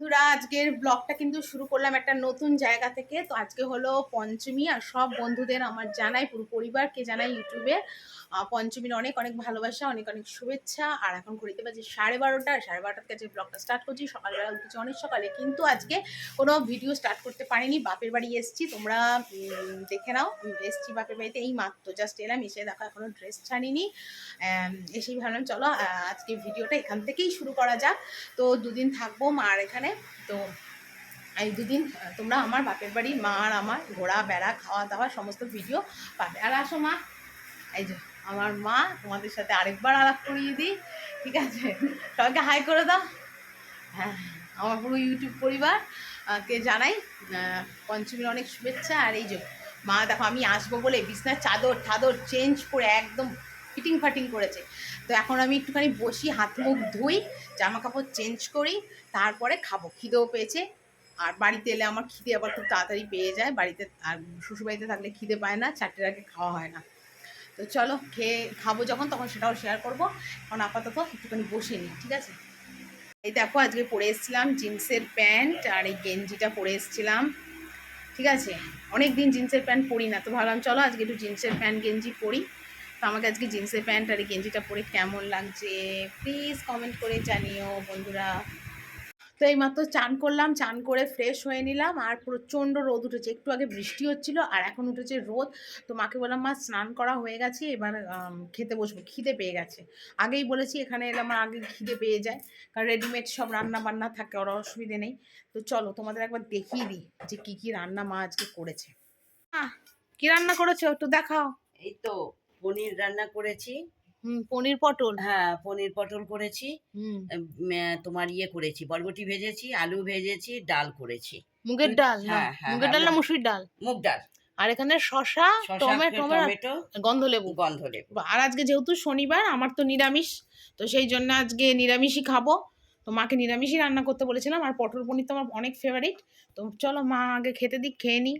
বন্ধুরা, আজকের ব্লগটা কিন্তু শুরু করলাম একটা নতুন জায়গা থেকে। তো আজকে হলো পঞ্চমী আর সব বন্ধুদের আমার জানাই, পুরো পরিবারকে জানাই ইউটিউবে পঞ্চমীর অনেক অনেক ভালোবাসা, অনেক অনেক শুভেচ্ছা। আর এখন ঘড়িতে বাজে সাড়ে বারোটা, আর সাড়ে বারোটার কাছে ব্লগটা স্টার্ট করছি। সকালবেলা উঠেছি অনেক সকালে, কিন্তু আজকে কোনো ভিডিও স্টার্ট করতে পারিনি। বাপের বাড়ি এসেছি, তোমরা দেখে নাও। এসেছি বাপের বাড়িতে এই মাত্র জাস্ট এলাম, এসে দেখো এখনও ড্রেস ছাড়িনি। এসেই ভাবলাম, চলো আজকে ভিডিওটা এখান থেকেই শুরু করা যাক। তো দুদিন থাকব মার এখানে। তো এই দুদিন, তোমরা আমার বাপের বাড়ি, মা আর আমার, ঘোরা, বেড়া, খাওয়া দাওয়া, সমস্ত ভিডিও পাবে। আর আসো মা, এই যে আমার মা, তোমাদের সাথে আরেকবার আলাপ করিয়ে দিই, ঠিক আছে? সবাইকে হাই করে দাও। হ্যাঁ আমার পুরো ইউটিউব পরিবার কে জানাই পঞ্চমীর অনেক শুভেচ্ছা। আর এই যে মা, দেখো আমি আসব বলে বিছনার চাদর ঠাদর চেঞ্জ করে একদম ফিটিং ফাটিং করেছে। তো এখন আমি একটুখানি বসি, হাত মুখ ধুই জামা কাপড় চেঞ্জ করি, তারপরে খাব। খিদেও পেয়েছে। আর বাড়িতে এলে আমার খিদে আবার খুব তাড়াতাড়ি পেয়ে যায়। বাড়িতে আর শ্বশুরবাড়িতে থাকলে খিদে পায় না, চারটের আগে খাওয়া হয় না। তো চলো, খেয়ে খাব যখন, তখন সেটাও শেয়ার করব। এখন আপাতত একটুখানি বসে নিই, ঠিক আছে? এই দেখো, আজকে পরে এসেছিলাম জিন্সের প্যান্ট আর এই গেঞ্জিটা পরে এসেছিলাম, ঠিক আছে? অনেক দিন জিন্সের প্যান্ট পরি না, তো ভাবলাম চলো আজকে একটু জিন্সের প্যান্ট গেঞ্জি পরি। তো আমাকে আজকে জিন্সের প্যান্ট আর এই গেঞ্জিটা পরে কেমন লাগছে? প্লিজ কমেন্ট করে জানিও বন্ধুরা। তো এইমাত্র চান করলাম চান করে ফ্রেশ হয়ে নিলাম আর প্রচণ্ড রোদ উঠেছে। একটু আগে বৃষ্টি হচ্ছিল আর এখন উঠেছে রোদ। তো মাকে বললাম মা স্নান করা হয়ে গেছে এবার খেতে বসবো। খিদে পেয়ে গেছে। আগেই বলেছি এখানে এলে আমার আগে খিদে পেয়ে যায়। কারণ রেডিমেড সব রান্না বান্না থাকে ওর অসুবিধে নেই। তো চলো তোমাদের একবার দেখিয়ে দিই যে কী কী রান্না মা আজকে করেছে। কি রান্না করেছ? একটু দেখাও। এই তো পনির রান্না করেছি। পনির পটল? হ্যাঁ পনির পটল করেছি। হুম। তোমার ইয়ে করেছি বরবটি ভেজেছি আলু ভেজেছি ডাল করেছি। মুগের ডাল হ্যাঁ, হ্যাঁ, মুগের ডাল না হ্যাঁ, মুসুরির ডাল? মুগ ডাল। আর এখানে শশা টমেটো গন্ধ লেবু গন্ধ লেবু আর আজকে যেহেতু শনিবার আমার তো নিরামিষ তো সেই জন্য আজকে নিরামিষই খাব। তো মাকে নিরামিষই রান্না করতে বলেছিলাম আর পটল পনির তো আমার অনেক ফেভারিট তো চলো মা আগে খেতে দিক খেয়ে নিই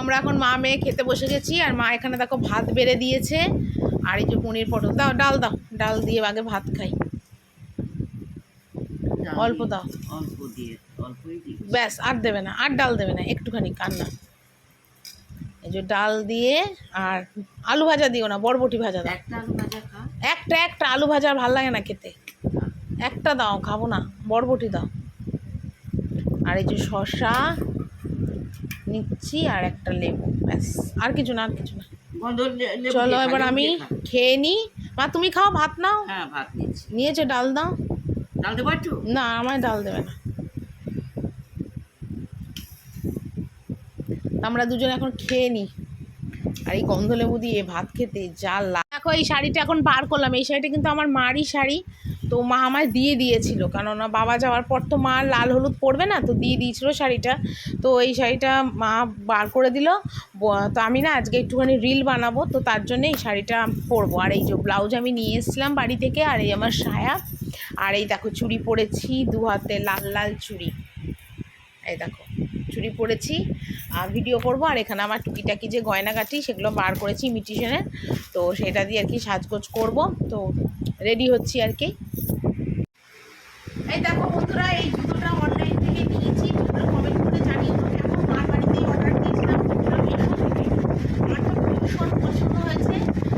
আমরা এখন মা মেয়ে খেতে বসে গেছি আর মা এখানে দেখো ভাত বেড়ে দিয়েছে। আর এই যে পনির পটল দাও ডাল দাও ডাল দিয়ে আগে ভাত খাই। অল্প দাও। অল্প দিয়ে ব্যাস আর দেবে না আর ডাল দেবে না একটুখানি কান্না। এই যে ডাল দিয়ে আর আলু ভাজা দিও না বরবটি ভাজা দাও। একটা একটা আলু ভাজা ভালো লাগে না খেতে। একটা দাও খাব না বরবটি দাও। আর এই যে শশা নিচ্ছি আর একটা লেবু ব্যাস। আর কিছু না আর কিছু না। চলো এবার আমি খেয়ে নিই মা তুমি খাও ভাত নাও। হ্যাঁ ভাত নিচ্ছি। নিয়েছো ডাল দাও। ডাল দেবো একটু? না আমায় ডাল দেবে না। আমরা দুজন এখন খেয়ে নিই আর এই গন্ধ লেবু দিয়ে ভাত খেতে যা লাগে দেখো এই শাড়িটা এখন বার করলাম। এই শাড়িটা কিন্তু আমার মারই শাড়ি। তো মা আমায় দিয়ে দিয়েছিল। কেননা বাবা যাওয়ার পর তো মা লাল হলুদ পরবে না, তো দিয়ে দিয়েছিল শাড়িটা। তো এই শাড়িটা মা বার করে দিল। তো আমি না আজকে একটুখানি রিল বানাবো, তো তার জন্য এই শাড়িটা পরবো। আর এই যে ব্লাউজ আমি নিয়ে এসেছিলাম বাড়ি থেকে, আর এই আমার সায়া। আর এই দেখো চুড়ি পরেছি দু হাতে লাল লাল চুড়ি। এই দেখো। চুড়ি পরেছি আর ভিডিও করব, আর এখানে আমার টুকিটাকি যে গয়নাগাটি সেগুলো বার করেছি ইমিটেশনের তো সেটা দিয়ে আর কি সাজগোজ করব, তো রেডি হচ্ছি আর কি। এই দেখো বন্ধুরা, এই জুতোটা অনলাইন থেকে নিয়েছি তোমরা কমেন্ট করে জানিও তো কেমন মার বাড়িতেই অর্ডার দিয়েছিলাম তোমরা মিশো থেকে আমার তো ভীষণ পছন্দ হয়েছে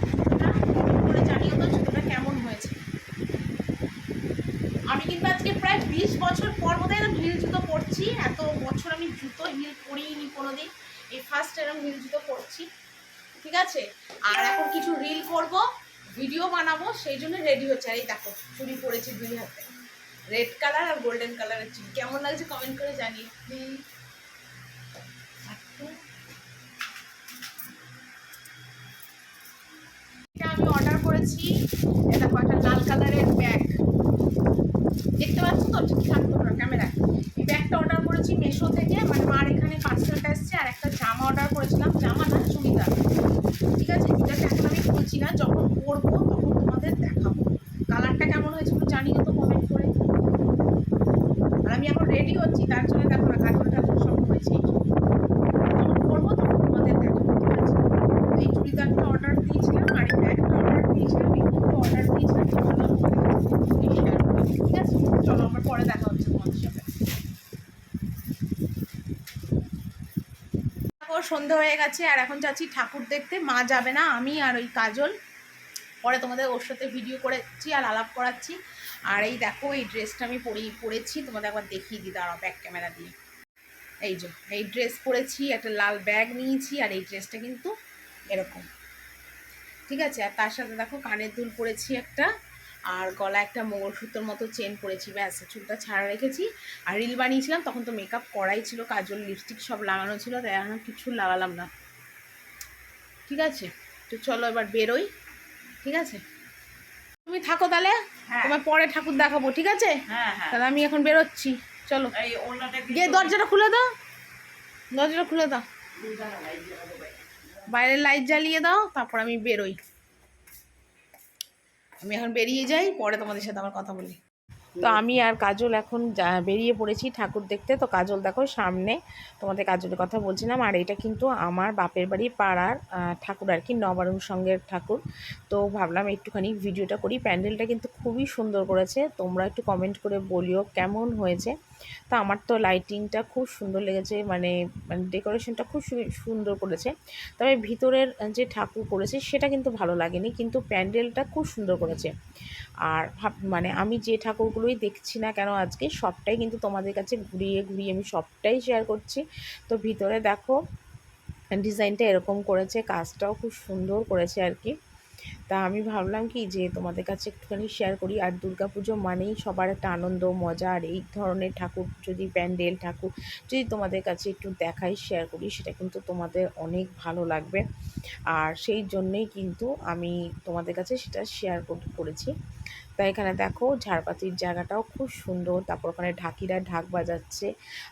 জুতোটা কমেন্ট করে জানিও তো জুতোটা কেমন হয়েছে আমি কিন্তু আজকে প্রায় বিশ বছর পর বোধহয় এরকম হিল জুতো পরছি এত বছর আমি জুতো হিল পরিনি কোনোদিন এই ফার্স্ট এরকম হিল জুতো পরছি ঠিক আছে আর এখন কিছু রিল করব ভিডিও বানাবো সেই জন্য রেডি হচ্ছে। আর এই দেখো, চুড়ি পরেছি দুই হাতে। রেড কালার আর গোল্ডেন কালারের চুড়ি। কেমন লাগছে কমেন্ট করে জানিয়ে প্লিজ এটা আমি অর্ডার করেছি। এটা একটা লাল কালারের ব্যাগ দেখতে পাচ্ছ তো? ঠিকঠাক তোমরা ক্যামেরা এই ব্যাগটা অর্ডার করেছি মেশো থেকে। মানে মার এখানে পার্সেলটা এসছে। আর একটা জামা অর্ডার করেছিলাম। জামা না, চুড়িদার। ঠিক আছে? যেটাকে এখন আমি খুলছি না। যখন করছি, তার জন্য দেখো না চুড়িদারটা অর্ডার দিয়েছিলাম চলো পরে দেখা হচ্ছে সন্ধে হয়ে গেছে, আর এখন যাচ্ছি ঠাকুর দেখতে। মা যাবে না, আমি আর ওই কাজল। পরে তোমাদের ওর সাথে ভিডিও করেছি আর আলাপ করাচ্ছি। আর এই দেখো, এই ড্রেসটা আমি পরি, পরেছি, তোমাদের একবার দেখিয়ে দিই, দাঁড়াও ব্যাক ক্যামেরা দিয়ে। এই যে, এই ড্রেস পরেছি, একটা লাল ব্যাগ নিয়েছি, আর এই ড্রেসটা কিন্তু এরকম। ঠিক আছে? আর তার সাথে দেখো, কানের দুল পরেছি একটা, আর গলা একটা মঙ্গলসূত্রের মতো চেন পরেছি, ব্যাস, চুলটা ছাড়া রেখেছি। আর রিল বানিয়েছিলাম, তখন তো মেকআপ করাই ছিল, কাজল লিপস্টিক সব লাগানো ছিল, তাই এখন কিছু লাগালাম না। ঠিক আছে? তো চলো এবার বেরোই। ঠিক আছে? তুমি থাকো তাহলে। তোমার পরে ঠাকুর দেখাবো ঠিক আছে? হ্যাঁ হ্যাঁ। তাহলে আমি এখন বেরোচ্ছি। চলো। গিয়ে দরজাটা খুলে দাও। দরজাটা খুলে দাও। বাইরের লাইট জ্বালিয়ে দাও তারপর আমি বেরোই। আমি এখন বেরিয়ে যাই পরে তোমাদের সাথে আবার কথা বলি। তো আমি আর কাজল এখন বেরিয়ে পড়েছি ঠাকুর দেখতে। তো কাজল দেখো সামনে, তোমাদের কাজলের কথা বলছিলাম। আর এটা কিন্তু আমার বাপের বাড়ি পাড়ার ঠাকুর আর কি, নবারুণ সঙ্গের ঠাকুর। তো ভাবলাম একটুখানি ভিডিওটা করি। প্যান্ডেলটা কিন্তু খুবই সুন্দর করেছে। তোমরা একটু কমেন্ট করে বলিও কেমন হয়েছে। তো আমার তো লাইটিংটা খুব সুন্দর লেগেছে মানে মানে ডেকোরেশনটা খুব সুন্দর করেছে। তবে ভিতরের যে ঠাকুর করেছে সেটা কিন্তু ভালো লাগেনি, কিন্তু প্যান্ডেলটা খুব সুন্দর করেছে। আর মানে আমি যে ঠাকুরগুলোই দেখছি না কেন আজকে, সবটাই কিন্তু তোমাদের কাছে ঘুরিয়ে ঘুরিয়ে আমি সবটাই শেয়ার করছি। তো ভিতরে দেখো ডিজাইনটা এরকম করেছে, কাজটাও খুব সুন্দর করেছে আর কি। তা আমি ভাবলাম কি যে তোমাদের কাছে একটুখানি শেয়ার করি। আর দুর্গা পুজো মানেই সবার একটা আনন্দ, মজা, আর এই ধরনের ঠাকুর যদি প্যান্ডেল, ঠাকুর যদি তোমাদের কাছে একটু দেখাই শেয়ার করি, সেটা কিন্তু তোমাদের অনেক ভালো লাগবে। আর সেই জন্যেই কিন্তু আমি তোমাদের কাছে সেটা শেয়ার করেছি। তাই এখানে দেখো ঝাড়পাতির জায়গাটাও খুব সুন্দর। তারপর ওখানে ঢাকিরা ঢাক বাজাচ্ছে।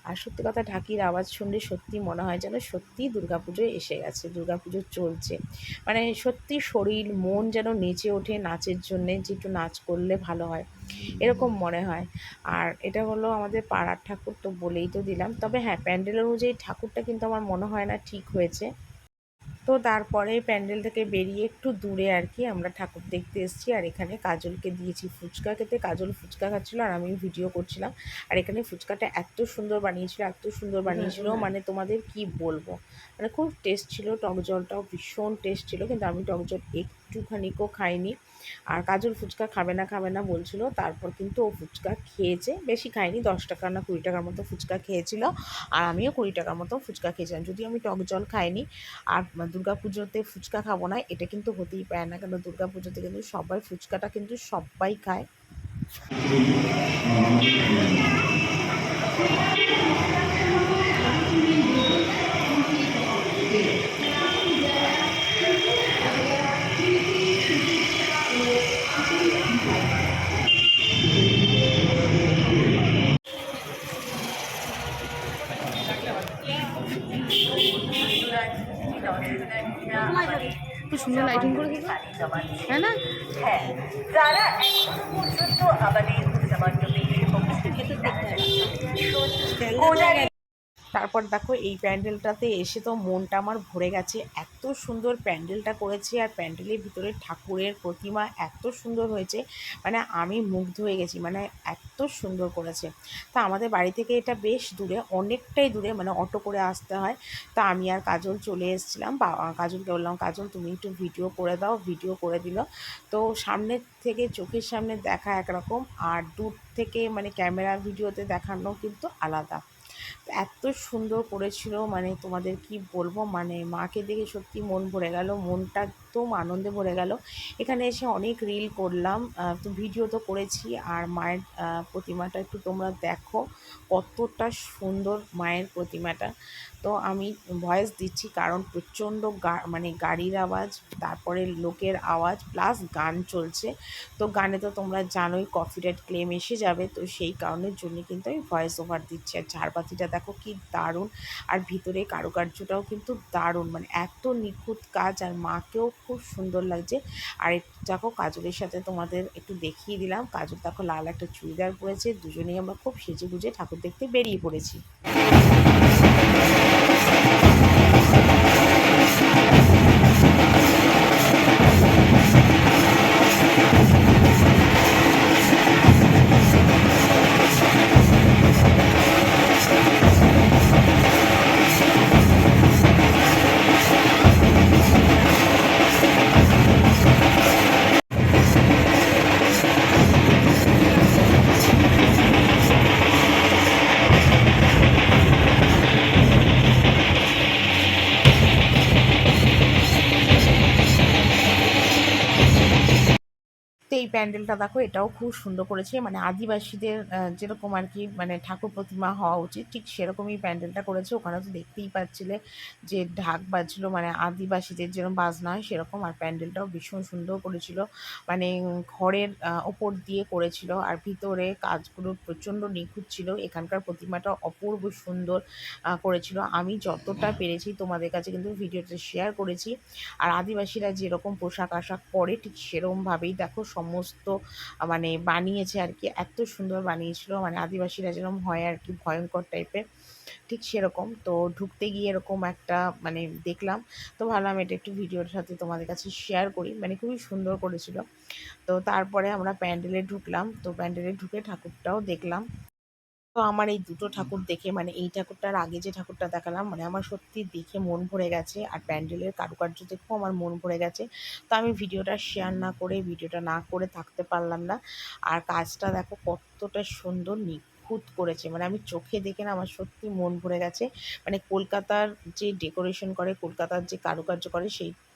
আর সত্যি কথা ঢাকির আওয়াজ শুনলে সত্যি মনে হয় যেন সত্যিই দুর্গাপুজো এসে গেছে, দুর্গাপুজো চলছে। মানে সত্যি শরীর, মন যেন নেচে ওঠে নাচের জন্যে, যে একটু নাচ করলে ভালো হয়, এরকম মনে হয়। আর এটা হলো আমাদের পাড়ার ঠাকুর তো বলেই তো দিলাম। তবে হ্যাঁ প্যান্ডেল অনুযায়ী ঠাকুরটা কিন্তু আমার মনে হয় না ঠিক হয়েছে। তো তারপরে প্যান্ডেল থেকে বেরিয়ে একটু দূরে আর কি আমরা ঠাকুর দেখতে এসেছি। আর এখানে কাজলকে দিয়েছি ফুচকা খেতে। কাজল ফুচকা খাচ্ছিলো আর আমি ভিডিও করছিলাম। আর এখানে ফুচকাটা এত সুন্দর বানিয়েছিল এত সুন্দর বানিয়েছিল। মানে তোমাদের কি বলব? মানে খুব টেস্ট ছিল টক জলটাও ভীষণ টেস্ট ছিল। কিন্তু আমি টক জল একটুখানিকও খাইনি। আর কাজল ফুচকা খাবে না খাবে না বলছিল। তারপর কিন্তু ও ফুচকা খেয়েছে। বেশি খায়নি, দশ টাকা না কুড়ি টাকার মতো ফুচকা খেয়েছিল। আর আমিও কুড়ি টাকার মতো ফুচকা খেয়েছিলাম। যদিও আমি টক জল খাইনি। আর দুর্গা পুজোতে ফুচকা খাব না, এটা কিন্তু হতেই পারে না। কেন দুর্গা পুজোতে কিন্তু সবাই, ফুচকাটা কিন্তু সবাই খায়। খুব সুন্দর লাইটিং করে দিল। হ্যাঁ না? হ্যাঁ যারা এখনও পর্যন্ত আমাদের উৎসবান্ডবীর কোনারে তারপর দেখো এই প্যান্ডেলটাতে এসে তো মনটা আমার ভরে গেছে। এত সুন্দর প্যান্ডেলটা করেছে আর প্যান্ডেলের ভিতরে ঠাকুরের প্রতিমা এত সুন্দর হয়েছে। মানে আমি মুগ্ধ হয়ে গেছি মানে এত সুন্দর করেছে। তা আমাদের বাড়ি থেকে এটা বেশ দূরে, অনেকটাই দূরে মানে অটো করে আসতে হয়। তা আমি আর কাজল চলে এসেছিলাম কাজলকে বললাম, কাজল, তুমি একটু ভিডিও করে দাও, ভিডিও করে দিল। তো সামনের থেকে চোখের সামনে দেখা একরকম, আর দূর থেকে মানে ক্যামেরা ভিডিওতে দেখানো কিন্তু আলাদা। এত সুন্দর করেছিল মানে তোমাদের কি বলব? মানে মাকে দেখে সত্যি মন ভরে গেল, মনটা একদম আনন্দে ভরে গেল। এখানে এসে অনেক রিল করলাম তো ভিডিও তো করেছি। আর মায়ের প্রতিমাটা একটু তোমরা দেখো, কতটা সুন্দর মায়ের প্রতিমাটা। তো আমি ভয়েস দিচ্ছি কারণ প্রচণ্ড মানে গাড়ির আওয়াজ, তারপরে লোকের আওয়াজ প্লাস গান চলছে। তো গানে তো তোমরা জানোই কপিরাইট ক্লেম এসে যাবে, তো সেই কারণের জন্য কিন্তু আমি ভয়েস ওভার দিচ্ছি। আর ঝাড়বাতিটা দেখো কি দারুণ। আর ভিতরে কারুকার্যটাও কিন্তু দারুণ। মানে এত নিখুঁত কাজ, আর মাকেও খুব সুন্দর লাগছে। আর দেখো কাজলের সাথে তোমাদের একটু দেখিয়ে দিলাম। কাজল দেখো লাল একটা চুড়িদার পরেছে। দুজনেই আমরা খুব সেজে গুজে ঠাকুর দেখতে বেরিয়ে পড়েছি। প্যান্ডেলটা দেখো, এটাও খুব সুন্দর করেছে। মানে আদিবাসীদের যেরকম আর কি মানে ঠাকুর প্রতিমা হওয়া উচিত, ঠিক সেরকমই প্যান্ডেলটা করেছে। ওখানে তো দেখতেই পাচ্ছিলে যে ঢাক বাজছিল মানে আদিবাসীদের যেরকম বাজনা হয় সেরকম, আর প্যান্ডেলটাও ভীষণ সুন্দর করেছিল। মানে ঘরের ওপর দিয়ে করেছিল, আর ভিতরে কাজগুলো প্রচণ্ড নিখুঁত ছিল। এখানকার প্রতিমাটা অপূর্ব সুন্দর করেছিল। আমি যতটা পেরেছি তোমাদের কাছে কিন্তু ভিডিওটা শেয়ার করেছি। আর আদিবাসীরা যেরকম পোশাক আশাক পরে, ঠিক সেরকমভাবেই দেখো, সমস্ত আহ, মানে বানিয়েছে আর কি এত সুন্দর বানিয়েছিল মানে আদিবাসীরা যেরকম হয় আর কি ভয়ঙ্কর টাইপের ঠিক সেরকম। তো ঢুকতে গিয়ে এরকম একটা মানে দেখলাম তো ভাবলাম এটা একটু ভিডিওর সাথে তোমাদের কাছে শেয়ার করি মানে খুবই সুন্দর করেছিল। তো তারপরে আমরা প্যান্ডেলে ঢুকলাম তো প্যান্ডেলে ঢুকে ঠাকুরটাও দেখলাম। তো আমার এই দুটো ঠাকুর দেখে মানে এই ঠাকুরটার আগে যে ঠাকুরটা দেখালাম মানে আমার সত্যি দেখে মন ভরে গেছে আর প্যান্ডেলের কারুকার্য দেখেও আমার মন ভরে গেছে। তো আমি ভিডিওটা শেয়ার না করে, ভিডিওটা না করে থাকতে পারলাম না। আর কাজটা দেখো কতটা সুন্দর নিখুঁত করেছে মানে আমি চোখে দেখে না আমার সত্যি মন ভরে গেছে। মানে কলকাতার যে ডেকোরেশন করে, কলকাতার যে কারুকার্য করে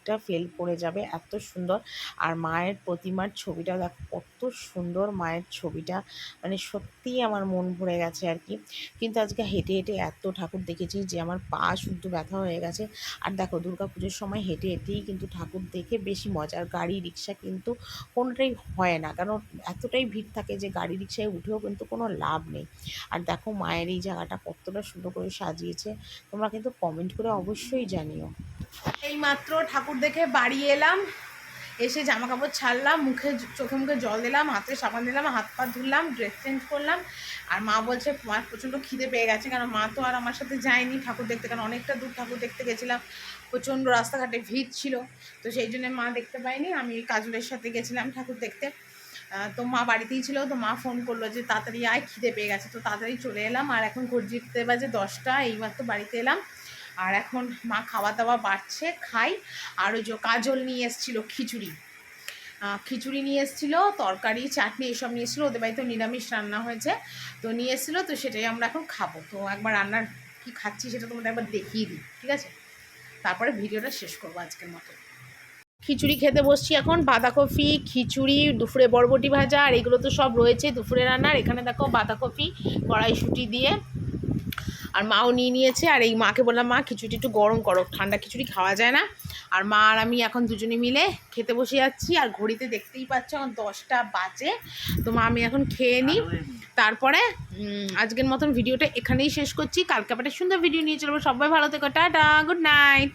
সেইটা ফেল করে যাবে, এত সুন্দর। আর মায়ের প্রতিমার ছবিটা দেখো, কত সুন্দর মায়ের ছবিটা। মানে সত্যিই আমার মন ভরে গেছে আর কি। কিন্তু আজকে হেঁটে হেঁটে এত ঠাকুর দেখেছি যে আমার পা শুদ্ধ ব্যথা হয়ে গেছে। আর দেখো, দুর্গা পুজোর সময় হেঁটে হেঁটেই কিন্তু ঠাকুর দেখে বেশি মজা আর গাড়ি, রিক্সা কিন্তু কোনোটাই হয় না। কারণ এতটাই ভিড় থাকে যে গাড়ি, রিক্সায় উঠেও কিন্তু কোনো লাভ নেই। আর দেখো, মায়ের এই জায়গাটা কতটা সুন্দর করে সাজিয়েছে। তোমরা কিন্তু কমেন্ট করে অবশ্যই জানিও। এই মাত্র ঠাকুর দেখে বাড়ি এলাম, এসে জামা কাপড় ছাড়লাম, মুখে চোখে মুখে জল দিলাম, হাতে সাবান দিলাম, হাত পা ধুলাম ড্রেস চেঞ্জ করলাম। আর মা বলছে মার প্রচণ্ড খিদে পেয়ে গেছে কারণ মা তো আর আমার সাথে যায়নি ঠাকুর দেখতে, কারণ অনেকটা দূর ঠাকুর দেখতে গেছিলাম। প্রচণ্ড রাস্তাঘাটে ভিড় ছিল, তো সেই জন্য মা দেখতে পাইনি। আমি কাজলের সাথে গেছিলাম ঠাকুর দেখতে। তো মা বাড়িতেই ছিল, তো মা ফোন করল যে, তাড়াতাড়ি আয়, খিদে পেয়ে গেছে। তো তাড়াতাড়ি চলে এলাম। আর এখন ঘড়িতে বাজে দশটা, এইমাত্র বাড়িতে এলাম। আর এখন মা খাওয়া দাওয়া বাড়ছে, খাই। আর ওই যে কাজল নিয়ে এসেছিল খিচুড়ি। খিচুড়ি নিয়ে এসেছিল, তরকারি, চাটনি এসব নিয়ে এসেছিল। ওদের বাড়িতে নিরামিষ রান্না হয়েছে। তো নিয়ে এসেছিল, তো সেটাই আমরা এখন খাব। তো একবার রান্নার কি খাচ্ছি সেটা তোমাদের একবার দেখিয়ে দিই, ঠিক আছে? তারপরে ভিডিওটা শেষ করব আজকের মতো। খিচুড়ি খেতে বসছি এখন। বাঁধাকপি, খিচুড়ি, দুপুরে বরবটি ভাজা, আর এগুলো তো সব রয়েছে দুপুরে রান্নার। এখানে দেখো বাঁধাকপি, কড়াইশুঁটি দিয়ে। আর মাও নিয়ে নিয়েছে আর এই মাকে বললাম মা খিচুড়ি একটু গরম করো ঠান্ডা খিচুড়ি খাওয়া যায় না। আর মা আর আমি এখন দুজনে মিলে খেতে বসে যাচ্ছি আর ঘড়িতে দেখতেই পাচ্ছ এখন দশটা বাজে। তো মা আমি এখন খেয়ে নিই। তারপরে আজকের মতন ভিডিওটা এখানেই শেষ করছি। কালকে আবার সুন্দর ভিডিও নিয়ে চলবো সবাই ভালো থেকো টাটা গুড নাইট